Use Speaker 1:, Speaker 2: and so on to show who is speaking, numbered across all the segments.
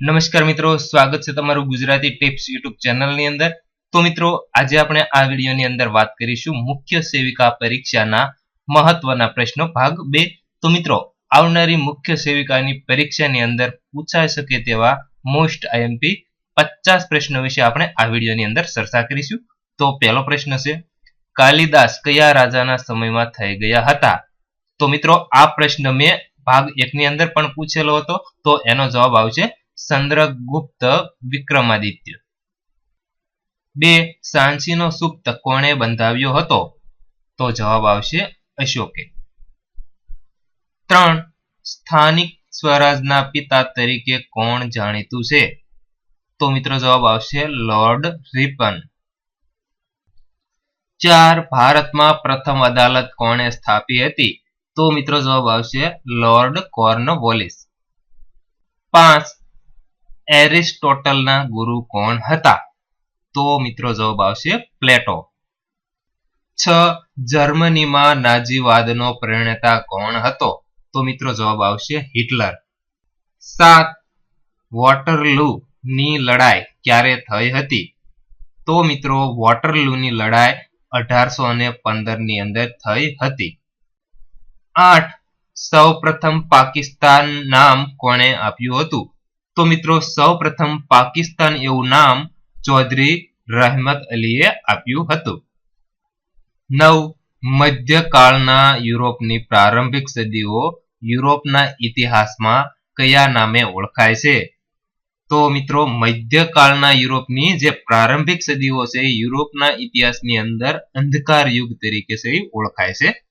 Speaker 1: નમસ્કાર મિત્રો, સ્વાગત છે તમારું ગુજરાતી ટિપ્સ યુટ્યુબ ચેનલની અંદર. તો મિત્રો, આજે આપણે આ વિડીયોની અંદર વાત કરીશું મુખ્ય સેવિકા પરીક્ષાના મહત્વના પ્રશ્નો ભાગ બે. તો મિત્રો, આવનારી મુખ્ય સેવિકાની પરીક્ષાની અંદર પૂછાઈ શકે તેવા મોસ્ટ આઈએમપી પચાસ પ્રશ્નો વિશે આપણે આ વિડીયોની અંદર ચર્ચા કરીશું. તો પહેલો પ્રશ્ન છે, કાલિદાસ કયા રાજાના સમયમાં થઈ ગયા હતા? તો મિત્રો, આ પ્રશ્ન મેં ભાગ એકની અંદર પણ પૂછેલો હતો, તો એનો જવાબ આવશે ચંદ્રગુપ્ત વિક્રમાદિત્ય. બે સાંચીનો સુપ્ત કોણે બંધાવ્યો હતો? તો જવાબ આવશે અશોકે. ત્રણ, સ્થાનિક સ્વરાજના પિતા તરીકે કોણ જાણીતું છે? તો મિત્રો જવાબ આવશે લોર્ડ રિપન. ચાર, ભારતમાં પ્રથમ અદાલત કોણે સ્થાપી હતી? તો મિત્રો જવાબ આવશે લોર્ડ કોર્નવોલિસ. પાંચ એરિસ્ટોટલના ગુરુ કોણ હતા? તો મિત્રો જવાબ આવશે પ્લેટો. છ, જર્મનીમાં નાજીવાદનો પ્રણેતા કોણ હતો? તો મિત્રો જવાબ આવશે હિટલર. સાત વોટરલુ ની લડાઈ ક્યારે થઈ હતી? તો મિત્રો વોટરલુ ની લડાઈ અઢારસો ની અંદર થઈ હતી. આઠ સૌ પ્રથમ પાકિસ્તાન નામ કોણે આપ્યું હતું? તો મિત્રો, સૌપ્રથમ પાકિસ્તાન એવું નામ ચૌધરી રહેમત અલીએ આપ્યું હતું. નવ, મધ્યકાળના યુરોપની પ્રારંભિક સદીઓ યુરોપના ઇતિહાસમાં કયા નામે ઓળખાય છે? તો મિત્રો, મધ્યકાળના યુરોપની જે પ્રારંભિક સદીઓ છે યુરોપના ઇતિહાસની અંદર અંધકાર યુગ તરીકે ઓળખાય છે.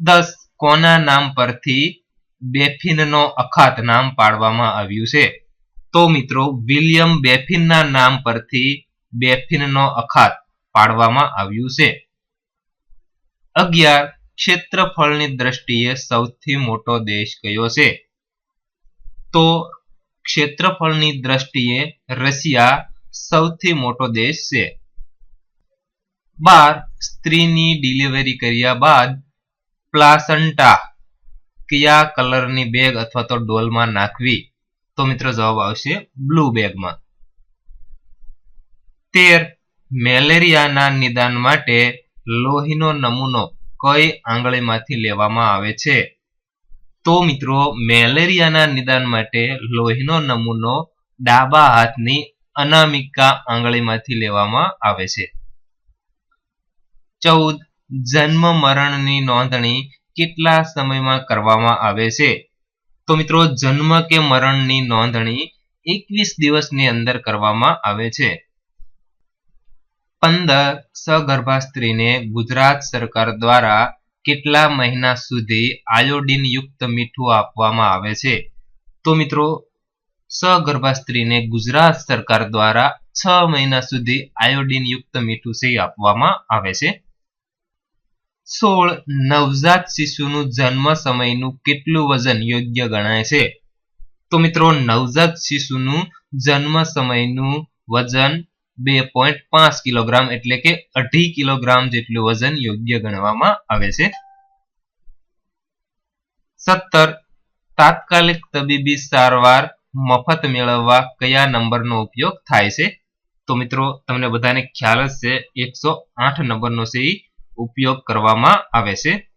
Speaker 1: દસ, કોના નામ પરથી બેફિનનો અખાત નામ પાડવામાં આવ્યું છે. તો મિત્રો, વિલિયમ બેફિનના નામ પરથી બેફિનનો અખાત પાડવામાં આવ્યું છે. અગિયાર, ક્ષેત્રફળની દ્રષ્ટિએ સૌથી મોટો દેશ કયો છે? તો ક્ષેત્રફળની દ્રષ્ટિએ રશિયા સૌથી મોટો દેશ છે. બાર, સ્ત્રીની ડિલિવરી કર્યા બાદ પ્લાસન્ટા કયા કલરની બેગ અથવા તો ડોલમાં નાખવી? તો મિત્રો જવાબ આવશે બ્લુ બેગમાં તેર. મેલેરિયાના નિદાન માટે લોહીનો નમૂનો કઈ આંગળીમાંથી લેવામાં આવે છે? તો મિત્રો, મેલેરિયાના નિદાન માટે લોહીનો નમૂનો ડાબા હાથની અનામિકા આંગળીમાંથી લેવામાં આવે છે. ચૌદ. જન્મ મરણની નોંધણી કેટલા સમયમાં કરવામાં આવે છે? તો મિત્રો, જન્મ કે મરણની નોંધણી એકવીસ દિવસની અંદર કરવામાં આવે છે. પંદર સગર્ભા સ્ત્રીને ગુજરાત સરકાર દ્વારા કેટલા મહિના સુધી આયોડિન યુક્ત મીઠું આપવામાં આવે છે? તો મિત્રો, સગર્ભા સ્ત્રીને ગુજરાત સરકાર દ્વારા છ મહિના સુધી આયોડિન યુક્ત મીઠું છે આપવામાં આવે છે. સોળ નવજાત શિશુનું જન્મ સમયનું કેટલું વજન યોગ્ય ગણાય છે? તો મિત્રો, નવજાત શિશુનું જન્મ સમયનું વજન બે પોઈન્ટ પાંચ કિલોગ્રામ એટલે કે અઢી કિલોગ્રામ જેટલું વજન યોગ્ય ગણવામાં આવે છે. સત્તર, તાત્કાલિક તબીબી સારવાર મફત મેળવવા કયા નંબરનો ઉપયોગ થાય છે? તો મિત્રો, તમને બધાને ખ્યાલ જ છે એકસો આઠ નંબરનો છે ઉપયોગ કરવામાં આવે છે.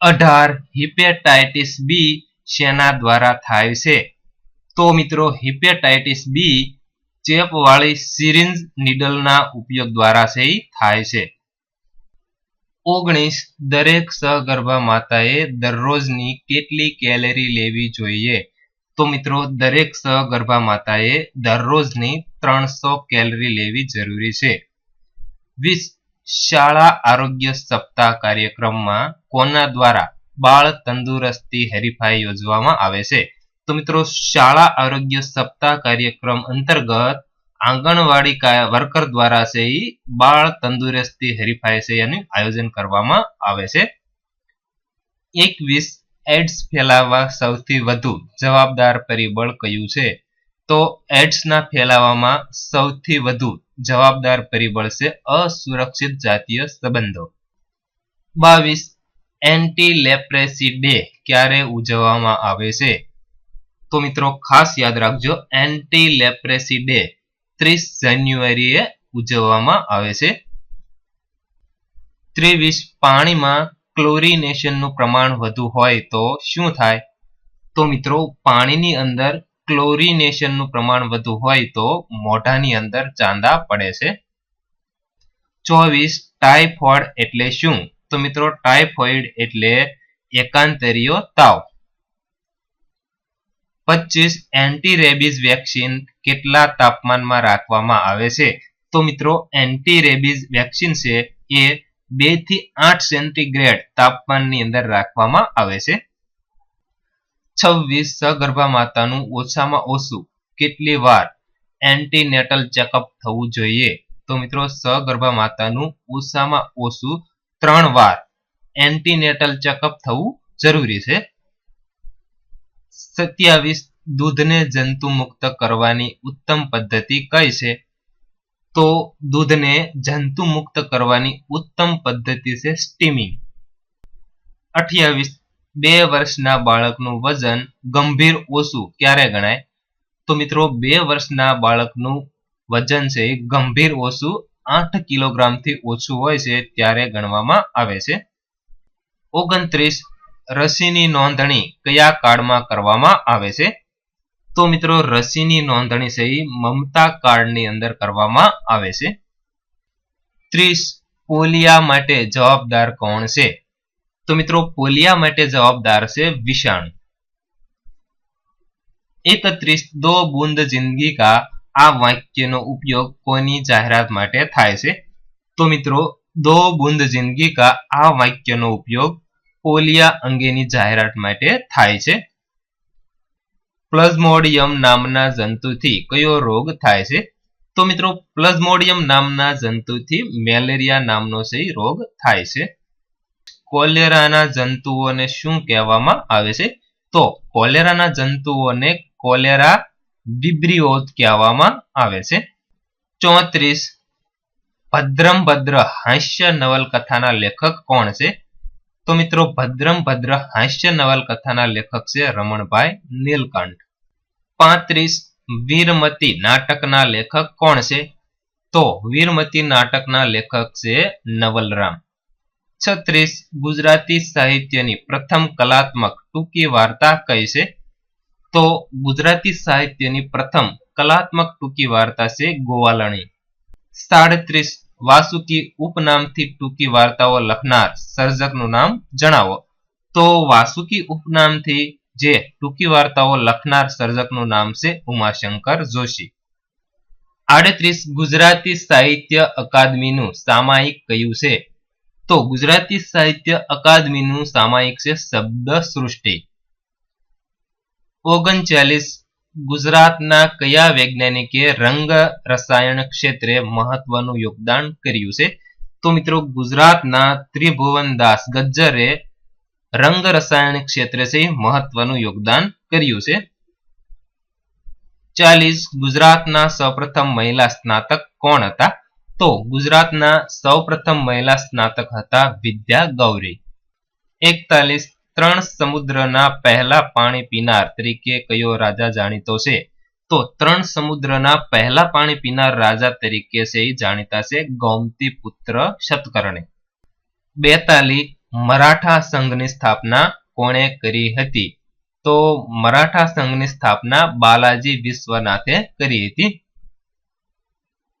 Speaker 1: અઢાર હિપેટાઇટિસ બી શેના દ્વારા થાય છે? તો મિત્રો, હિપેટાઇટિસ બી ચેપવાળી સિરિન્જ નીડલના ઉપયોગ દ્વારા છે થાય છે. ઓગણીસ, દરેક સગર્ભા માતાએ દરરોજની કેટલી કેલેરી લેવી જોઈએ? તો મિત્રો, દરેક સગર્ભા માતાએ દરરોજની ત્રણસો કેલરી લેવી જરૂરી છે. વીસ શાળા આરોગ્ય સપ્તાહ કાર્યક્રમમાં કોના દ્વારા બાળ તંદુરસ્તી હરીફાઈ યોજવામાં આવે છે? તો મિત્રો, શાળા આરોગ્ય સપ્તાહ કાર્યક્રમ અંતર્ગત આંગણવાડી વર્કર દ્વારા છે બાળ તંદુરસ્તી હરીફાઈ છે એનું આયોજન કરવામાં આવે છે. એકવીસ એડ્સ ફેલાવવા સૌથી વધુ જવાબદાર પરિબળ કયું છે? તો એડ્સના ફેલાવામાં સૌથી વધુ જવાબદાર પરિબળ છે અસુરક્ષિત જાતીય સંબંધો. બાવીસ એન્ટી લેપ્રેસી ડે ક્યારે ઉજવવામાં આવે છે? તો મિત્રો ખાસ યાદ રાખજો એન્ટી લેપ્રેસી ડે ત્રીસ જાન્યુઆરીએ ઉજવવામાં આવે છે. ત્રેવીસ, પાણીમાં ક્લોરિનેશનનું પ્રમાણ વધુ હોય તો શું થાય? તો મિત્રો પાણીની અંદર ક્લોરિનેશનનું પ્રમાણ વધુ હોય તો મોઢાની અંદર ચાંદા પડે છે. ચોવીસ ટાઇફોઇડ એટલે શું? તો મિત્રો ટાઇફોઇડ એટલે એકાંતરીય તાવ. પચીસ એન્ટી રેબીઝ વેક્સિન કેટલા તાપમાનમાં રાખવામાં આવે છે? તો મિત્રો એન્ટી રેબીઝ વેક્સિન છે એ બેથી આઠ સેન્ટીગ્રેડ તાપમાનની અંદર રાખવામાં આવે છે. છવ્વીસ સગર્ભા માતાનું ઓછામાં ઓછું કેટલી વાર એન્ટીનેટલ ચેકઅપ થવું જોઈએ? તો મિત્રો, સગર્ભા માતાનું ઓછામાં ઓછું ત્રણ વાર એન્ટીનેટલ ચેકઅપ થવું જરૂરી છે. સત્યાવીસ દૂધને જંતુ મુક્ત કરવાની ઉત્તમ પદ્ધતિ કઈ છે? તો દૂધને જંતુ મુક્ત કરવાની ઉત્તમ પદ્ધતિ છે સ્ટીમિંગ. અઠ્યાવીસ બે વર્ષના બાળકનું વજન ગંભીર ઓછું ક્યારે ગણાય? તો મિત્રો, બે વર્ષના બાળકનું વજન છે ગંભીર ઓછું આઠ કિલોગ્રામથી ઓછું હોય છે ત્યારે ગણવામાં આવે છે. ઓગણત્રીસ રસીની નોંધણી કયા કાર્ડમાં કરવામાં આવે છે? તો મિત્રો, રસીની નોંધણી સહી મમતા કાર્ડની અંદર કરવામાં આવે છે. ત્રીસ, પોલિયા માટે જવાબદાર કોણ છે? તો મિત્રો પોલિયા માટે જવાબદાર છે વિષાણુ. એકત્રીસ, દો બુંદ જિંદગી કા આ વાક્યનો ઉપયોગ કોની જાહેરાત માટે થાય છે? તો મિત્રો, દો બુંદ જિંદગી કા આ વાક્યનો ઉપયોગ પોલિયા અંગેની જાહેરાત માટે થાય છે. પ્લઝમોડિયમ નામના જંતુથી કયો રોગ થાય છે? તો મિત્રો, પ્લઝમોડિયમ નામના જંતુથી મેલેરિયા નામનો છે રોગ થાય છે. કોલેરાના જંતુઓને શું કહેવામાં આવે છે? તો કોલેરાના જંતુઓને કોલેરા વિબ્રિયો કહેવામાં આવે છે. ચોત્રીસ ભદ્રમ ભદ્ર હાસ્ય નવલકથાના લેખક કોણ છે? તો મિત્રો ભદ્રમ ભદ્ર હાસ્ય નવલકથાના લેખક છે રમણભાઈ નીલકંઠ. પાંત્રીસ, વીરમતી નાટકના લેખક કોણ છે? તો વીરમતી નાટકના લેખક છે નવલરામ. છત્રીસ ગુજરાતી સાહિત્યની પ્રથમ કલાત્મક ટૂંકી વાર્તા કઈ છે? તો ગુજરાતી સાહિત્યની પ્રથમ કલાત્મક ટૂંકી વાર્તા છે ગોવાલણી. સાડત્રીસ વાસુકી ઉપનામથી ટૂંકી વાર્તાઓ લખનાર સર્જકનું નામ જણાવો. તો વાસુકી ઉપનામથી જે ટૂંકી વાર્તાઓ લખનાર સર્જકનું નામ છે ઉમાશંકર જોશી. આડત્રીસ ગુજરાતી સાહિત્ય અકાદમીનું સામાયિક કયું છે? તો ગુજરાતી સાહિત્ય અકાદમીનું સામાયિક છે શબ્દ સૃષ્ટિ ઓગણચાલીસ ગુજરાતના કયા વૈજ્ઞાનિકે રંગ રસાયણ ક્ષેત્રે મહત્વનું યોગદાન કર્યું છે? તો મિત્રો ગુજરાતના ત્રિભુવનદાસ ગજ્જરે રંગ રસાયણ ક્ષેત્રે છે મહત્વનું યોગદાન કર્યું છે. ચાલીસ ગુજરાતના સૌપ્રથમ મહિલા સ્નાતક કોણ હતા? તો ગુજરાતના સૌપ્રથમ મહિલા સ્નાતક હતા વિદ્યા ગૌરી. એકતાલીસ ત્રણ સમુદ્રના પહેલા પાણી પીનાર તરીકે કયો રાજા જાણીતો છે? તો ત્રણ સમુદ્રના પહેલા પાણી પીનાર રાજા તરીકે છે જાણીતા છે ગૌમતી પુત્ર શતકર્ણી. બેતાલી મરાઠા સંઘની સ્થાપના કોણે કરી હતી? તો મરાઠા સંઘની સ્થાપના બાલાજી વિશ્વનાથે કરી હતી.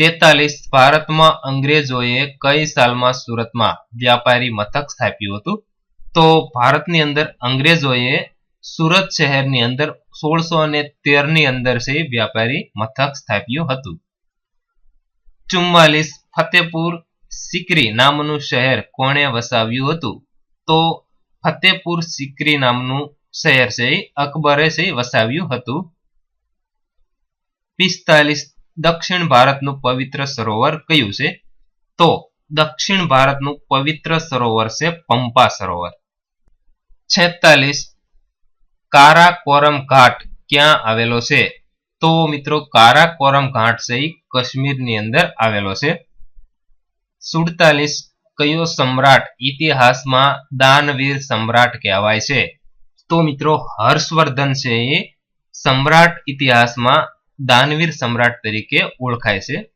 Speaker 1: તેતાલીસ ભારતમાં અંગ્રેજોએ કઈ સાલમાં સુરતમાં વ્યાપારી મથક સ્થાપ્યું હતું? તો ભારતની અંદર અંગ્રેજોએ સુરત શહેરની અંદર સોળસો અને તેરની અંદર છે વ્યાપારી મથક સ્થાપ્યું હતું. ચુમ્માલીસ ફતેપુર સિકરી નામનું શહેર કોણે વસાવ્યું હતું? તો ફતેપુર સિકરી નામનું શહેર છે અકબરે છે વસાવ્યું હતું. પિસ્તાલીસ દક્ષિણ ભારતનું પવિત્ર સરોવર કયું છે? તો દક્ષિણ ભારતનું પવિત્ર સરોવર છે પંપા સરોવર. છેતાલીસ, કારાકોરમ ઘાટ ક્યાં આવેલો છે? તો મિત્રો કારાકોરમ ઘાટ છે કાશ્મીરની અંદર આવેલો છે. સુડતાલીસ, કયો સમ્રાટ ઇતિહાસમાં દાનવીર સમ્રાટ કહેવાય છે? તો મિત્રો હર્ષવર્ધન છે એ સમ્રાટ ઇતિહાસમાં દાનવીર સમ્રાટ તરીકે ઓળખાય છે.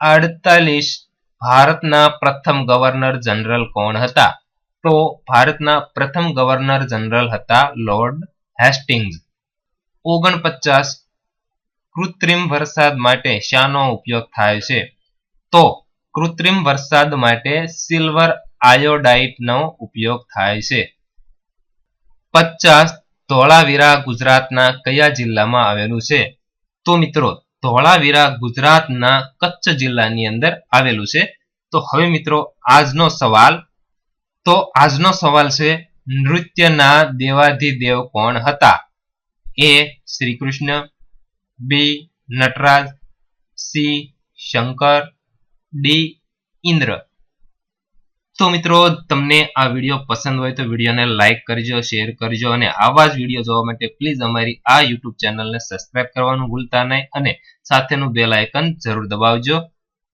Speaker 1: અડતાલીસ ભારતના પ્રથમ ગવર્નર જનરલ કોણ હતા? તો ભારતના પ્રથમ ગવર્નર જનરલ હતા લોર્ડ હેસ્ટિંગ્સ. ઓગણપચાસ, કૃત્રિમ વરસાદ માટે શાનો ઉપયોગ થાય છે. તો કૃત્રિમ વરસાદ માટે સિલ્વર આયોડાઇટનો ઉપયોગ થાય છે. પચાસ ધોળાવીરા ગુજરાતના કયા જિલ્લામાં આવેલું છે? તો મિત્રો, ધોળાવીરા ગુજરાતના કચ્છ જિલ્લાની અંદર આવેલું છે. તો હવે મિત્રો, આજનો સવાલ, તો આજનો સવાલ છે, નૃત્યના દેવાધિદેવ કોણ હતા? A Shri Krishna B Nataraj, C Shankar, D Indra. તો મિત્રો, તમને આ વીડિયો પસંદ હોય તો વિડીયોને લાઇક કરજો શેર કરજો અને આવા જ વીડિયો જોવા માટે પ્લીઝ અમારી આ યુટ્યુબ ચેનલને સબસ્ક્રાઇબ કરવાનું ભૂલતા નહીં અને સાથેનું બેલ આઇકન જરૂર દબાવજો.